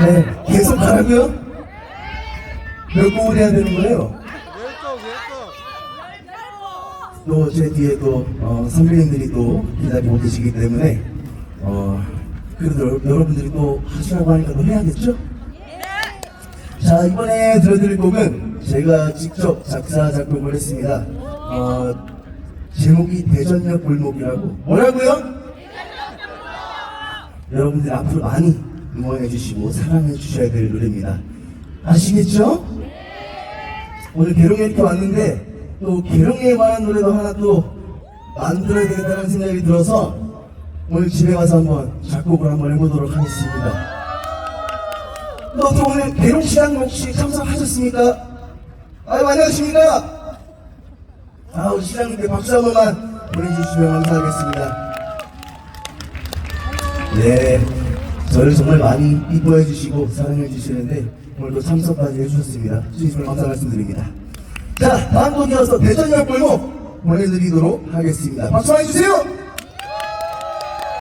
네, 계속 가라고요? 몇 곡을 해야 되는 거예요? 또 제 뒤에 또 어, 선배님들이 또 기다리고 계시기 때문에 어, 그래도 여러- 여러분들이 또 하시라고 하니까 또 해야겠죠? 자 이번에 들려드릴 곡은 제가 직접 작사 작곡을 했습니다. 어, 제목이 대전역 골목이라고 뭐라고요? 여러분들 앞으로 많이 응원해 주시고 사랑해 주셔야 될 노래입니다. 아시겠죠? 오늘 개롱에 이렇게 왔는데 또 개롱에 관한 노래도 하나 또 만들어야 되겠다는 생각이 들어서 오늘 집에 가서 한번 작곡을 한번 해보도록 하겠습니다. 또, 또 오늘 개롱 시장 혹시 참석하셨습니까? 아유 안녕하십니까? 아우 시장님께 박수 한 번만 보내주시면 감사하겠습니다. 네, 저를 정말 많이 이뻐해 주시고 사랑해 주시는데 오늘도 참석까지 해주셨습니다. 진심으로 감사 말씀드립니다. 자, 다음 곡이어서 대전역 골목 보내드리도록 하겠습니다. 박수 많이 주세요!